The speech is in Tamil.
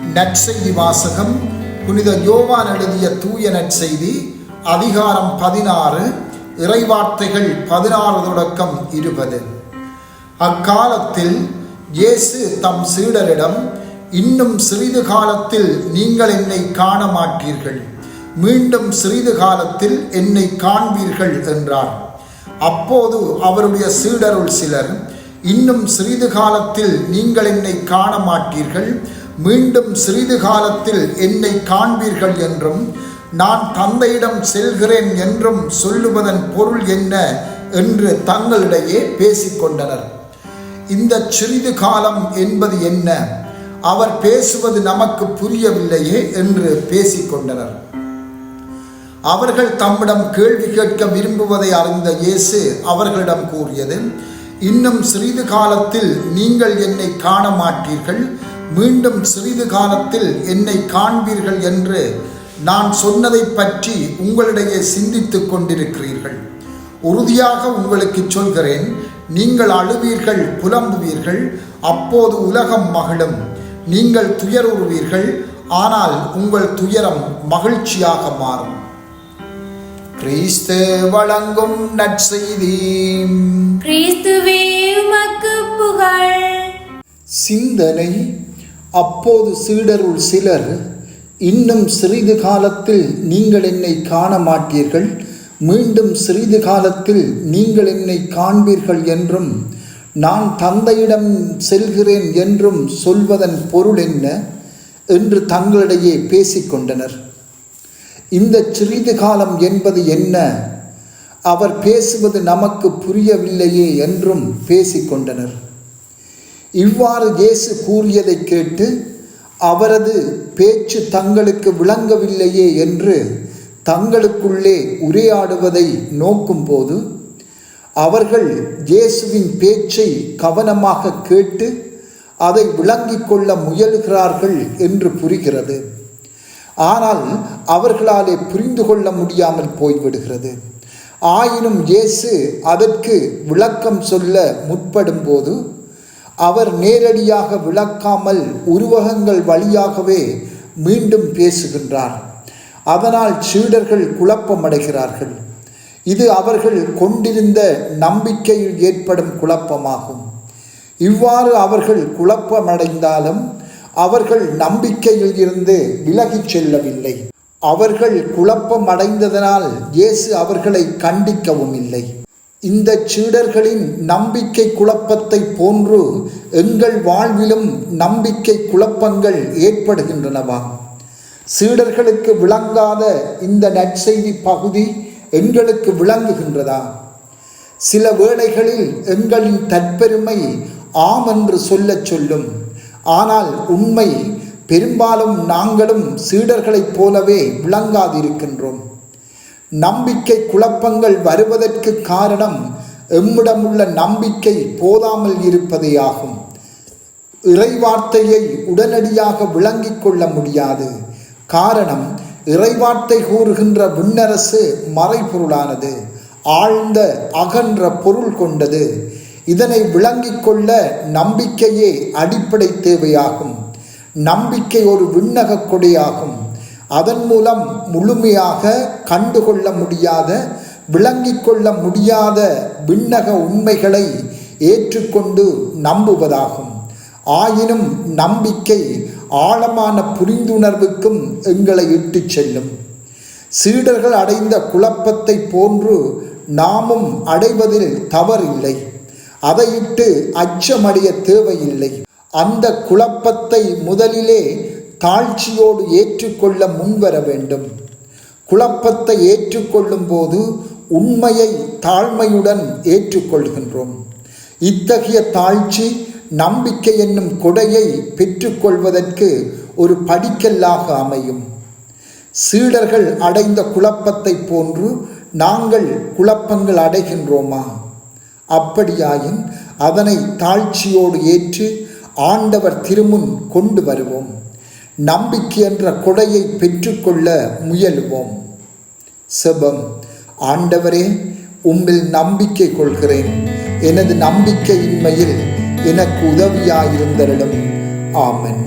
நற்செய்தி வாசகம் புனித யோவான் எழுதிய தூய நற்செய்தி அதிகாரம் பதினாறு இறைவார்த்தைகள் பதினாறு தொடக்கம் இருபது. அக்காலத்தில் இயேசு தம் சீடரிடம் இன்னும் சிறிது காலத்தில் நீங்கள் என்னை காண மாட்டீர்கள் மீண்டும் சிறிது காலத்தில் என்னை காண்பீர்கள் என்றார். அப்போது அவருடைய சீடருள் சிலர் இன்னும் சிறிது காலத்தில் நீங்கள் என்னை காண மாட்டீர்கள் மீண்டும் சிறிது காலத்தில் என்னை காண்பீர்கள் என்றும் நான் தந்தையிடம் செல்கிறேன் என்றும் சொல்லுவதன் பொருள் என்ன என்று தங்களிடையே பேசிக்கொண்டனர். இந்த சிறிது காலம் என்பது என்ன? அவர் பேசுவது நமக்கு புரியவில்லையே என்று பேசிக்கொண்டனர். அவர்கள் தம்மிடம் கேள்வி கேட்க விரும்புவதை அறிந்த இயேசு அவர்களிடம் கூறியது இன்னும் சிறிது காலத்தில் நீங்கள் என்னை காண மாட்டீர்கள் மீண்டும் சிறிது காலத்தில் என்னை காண்பீர்கள் என்று நான் சொன்னதை பற்றி உங்களிடையே சிந்தித்துக் கொண்டிருக்கிறீர்கள். உறுதியாக உங்களுக்கு சொல்கிறேன் நீங்கள் அழுவீர்கள் புலம்புவீர்கள் அப்போது உலகம் மகிழும். நீங்கள் துயருறுவீர்கள் ஆனால் உங்கள் துயரம் மகிழ்ச்சியாக மாறும். கிறிஸ்து வழங்கும் நற்செய்தி. கிறிஸ்துவே உமக்கு புகழ். சிந்தனை அப்போது சீடருள் சிலர் இன்னும் சிறிது காலத்தில் நீங்கள் என்னை காண மாட்டீர்கள் மீண்டும் சிறிது காலத்தில் நீங்கள் என்னை காண்பீர்கள் என்றும் நான் தந்தையிடம் செல்கிறேன் என்றும் சொல்வதன் பொருள் என்ன? என்று தங்களிடையே பேசிக்கொண்டனர் இந்த சிறிது காலம் என்பது என்ன? அவர் பேசுவது நமக்கு புரியவில்லையே என்றும் பேசிக்கொண்டனர் இவ்வாறு இயேசு கூறியதை கேட்டு அவரது பேச்சு தங்களுக்கு விளங்கவில்லையே என்று தங்களுக்குள்ளே உரையாடுவதை நோக்கும்போது அவர்கள் இயேசுவின் பேச்சை கவனமாக கேட்டு அதை விளங்கிக் கொள்ள முயல்கிறார்கள் என்று புரிகிறது. ஆனால் அவர்களாலே புரிந்து கொள்ள முடியாமல் போய்விடுகிறது. ஆயினும் இயேசு அதற்கு விளக்கம் சொல்ல முற்படும்போது அவர் நேரடியாக விளக்காமல் உருவகங்கள் வழியாகவே மீண்டும் பேசுகின்றார். அதனால் சீடர்கள் குழப்பமடைகிறார்கள். இது அவர்கள் கொண்டிருந்த நம்பிக்கையில் ஏற்படும் குழப்பமாகும். இவ்வாறு அவர்கள் குழப்பமடைந்தாலும் அவர்கள் நம்பிக்கையில் இருந்து விலகிச் செல்லவில்லை. அவர்கள் குழப்பம் அடைந்ததனால் இயேசு அவர்களை கண்டிக்கவும் இல்லை. இந்த சீடர்களின் நம்பிக்கை குழப்பத்தை போன்று எங்கள் வாழ்விலும் நம்பிக்கை குழப்பங்கள் ஏற்படுகின்றனவா? சீடர்களுக்கு விளங்காத இந்த நற்செய்தி பகுதி எங்களுக்கு விளங்குகின்றதா? சில வேளைகளில் எங்களின் தற்பெருமை ஆம் என்று சொல்லச் சொல்லும். ஆனால் உண்மை பெரும்பாலும் நாங்களும் சீடர்களைப் போலவே விளங்காதிருக்கின்றோம். நம்பிக்கை குழப்பங்கள் வருவதற்கு காரணம் எம்மிடமுள்ள நம்பிக்கை போதாமல் இருப்பதே ஆகும் இறைவார்த்தையை உடனடியாக விளங்கிக் கொள்ள முடியாது. காரணம் இறைவார்த்தை கூறுகின்ற விண்ணரசு மறைபொருளானது ஆழ்ந்த அகன்ற பொருள் கொண்டது. இதனை விளங்கிக் கொள்ள நம்பிக்கையே அடிப்படை தேவையாகும். நம்பிக்கை ஒரு விண்ணக கொடையாகும். அதன் மூலம் முழுமையாக கண்டுகொள்ள முடியாத விளங்கிக் கொள்ள முடியாத விண்ணக உண்மைகளை ஏற்றுக்கொண்டு நம்புவதாகும். ஆயினும் நம்பிக்கை ஆழமான புரிந்துணர்வுக்கும் எங்களை இட்டுச் செல்லும். சீடர்கள் அடைந்த குழப்பத்தை போன்று நாமும் அடைவதில் தவறில்லை. அதையிட்டு அச்சமடைய தேவையில்லை. அந்த குழப்பத்தை முதலிலே தாழ்ச்சியோடு ஏற்றுக்கொள்ள முன்வர வேண்டும். குழப்பத்தை ஏற்றுக்கொள்ளும் போது உண்மையை தாழ்மையுடன் ஏற்றுக்கொள்கின்றோம். இத்தகைய தாழ்ச்சி நம்பிக்கை என்னும் கொடையை பெற்றுக்கொள்வதற்கு ஒரு படிக்கல்லாக அமையும். சீடர்கள் அடைந்த குழப்பத்தை போன்று நாங்கள் குழப்பங்கள் அடைகின்றோமா? அப்படியாயின் அதனை தாழ்ச்சியோடு ஏற்று ஆண்டவர் திருமுன் கொண்டு வருவோம். நம்பிக்கை என்ற கொடையை பெற்றுக்கொள்ள முயலுவோம். செபம் ஆண்டவரே உம்மில் நம்பிக்கை கொள்கிறேன். எனது நம்பிக்கையின்மையில் எனக்கு உதவியாயிருந்தரிடம் ஆமன்.